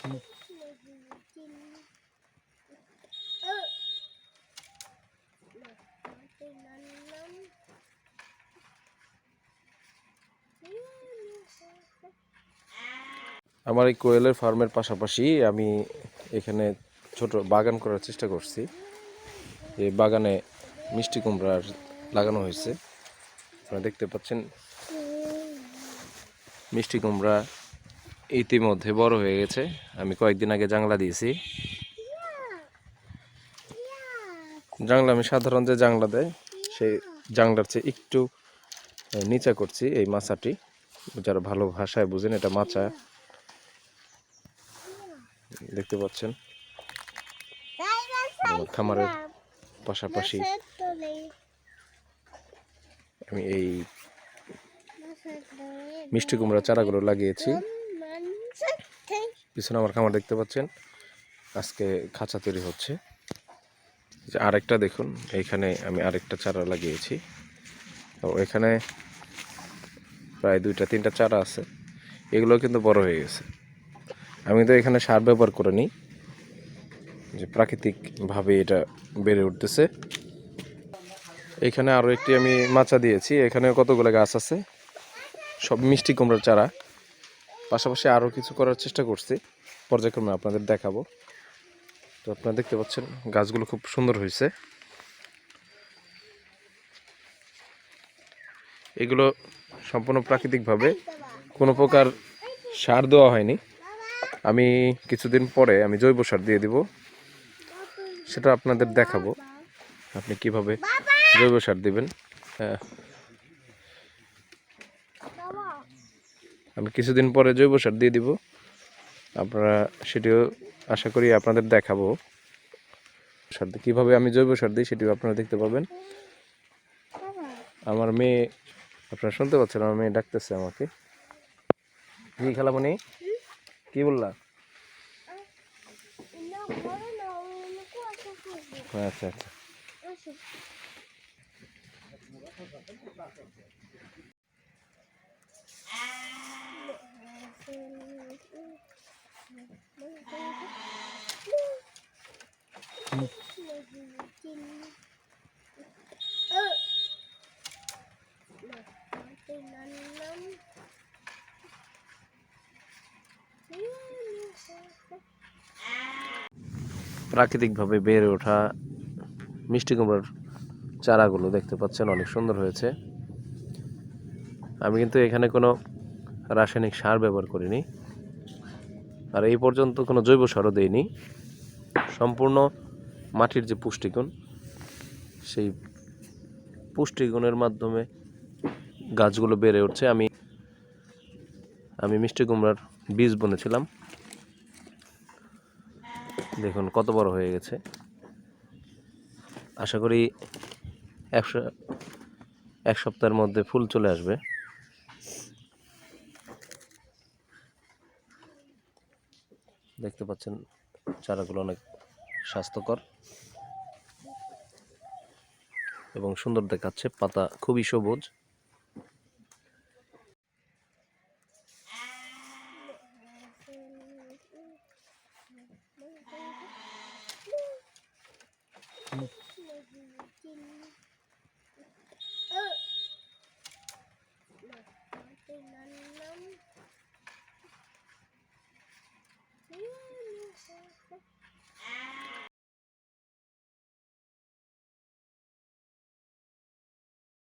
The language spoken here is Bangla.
আমার এই কোয়েলের ফার্মের পাশাপাশি আমি এখানে ছোট বাগান করার চেষ্টা করছি। এই বাগানে মিষ্টি কুমড়ার লাগানো হয়েছে। আপনারা দেখতে পাচ্ছেন মিষ্টি কুমড়া ইতিমধ্যে বড় হয়ে গেছে। আমি কয়েকদিন আগে জাংলা দিয়েছি। জাংলা আমি সাধারণ যে জাংলা দেয়, সেই জাংলার চেয়ে একটু নিচা করছি এই মাচাটি যারা ভালো ভাষায় বুঝেন, এটা মাচা দেখতে পাচ্ছেন? খামারের পাশাপাশি আমি এই মিষ্টি কুমড়া চারাগুলো লাগিয়েছি। পিছনে আমার খামার দেখতে পাচ্ছেন। আজকে খাঁচা তৈরি হচ্ছে। আরেকটা দেখুন, এইখানে আমি আরেকটা চারা লাগিয়েছি। তো এখানে প্রায় দুইটা, তিনটা চারা আছে। এগুলো কিন্তু বড় হয়ে গেছে। আমি তো এখানে সার ব্যবহার করে নিই। যে প্রাকৃতিকভাবে এটা বেড়ে উঠতেছে। এখানে আরও একটি আমি মাচা দিয়েছি। এখানে কতগুলো গাছ আছে? সব মিষ্টি কুমড়োর চারা। পাশাপাশি আরও কিছু করার চেষ্টা করছি। পর্যায়ক্রমে আপনাদের দেখাবো। তো আপনারা দেখতে পাচ্ছেন, গাছগুলো খুব সুন্দর হয়েছে। এগুলো সম্পূর্ণ প্রাকৃতিকভাবে কোনো প্রকার সার দেওয়া হয়নি। আমি কিছুদিন পরে আমি জৈব সার দিয়ে দিব। সেটা আপনাদের দেখাবো। আপনি কীভাবে জৈব সার দিবেন? আমি কিছুদিন পরে জৈব সার দিয়ে দিব। আপনারা সেটিও আশা করি আপনাদের দেখাবো। সার কীভাবে আমি জৈব সার দিই সেটিও আপনারা দেখতে পাবেন। আমার মেয়ে, আপনারা শুনতে পাচ্ছেন, আমার মেয়ে ডাকতেছে আমাকে। কি খেলামণি কি বললা? আচ্ছা আচ্ছা। প্রাকৃতিকভাবে বেড়ে ওঠা মিষ্টি কুমড়োর চারাগুলো দেখতে পাচ্ছেন, অনেক সুন্দর হয়েছে। আমি কিন্তু এখানে কোনো রাসায়নিক সার ব্যবহার করিনি। আর এই পর্যন্ত কোনো জৈব সারও দেইনি। সম্পূর্ণ মাটির যে পুষ্টিগুণ, সেই পুষ্টিগুণের মাধ্যমে গাছগুলো বেড়ে উঠছে। আমি আমি মিষ্টি কুমড়ার বীজ বুনেছিলাম। দেখুন কত বড় হয়ে গেছে। আশা করি একশো, এক সপ্তাহের মধ্যে ফুল চলে আসবে। দেখতে পাচ্ছেন চারাগুলো অনেক স্বাস্থ্যকর এবং সুন্দর দেখাচ্ছে পাতা খুবই সবুজ।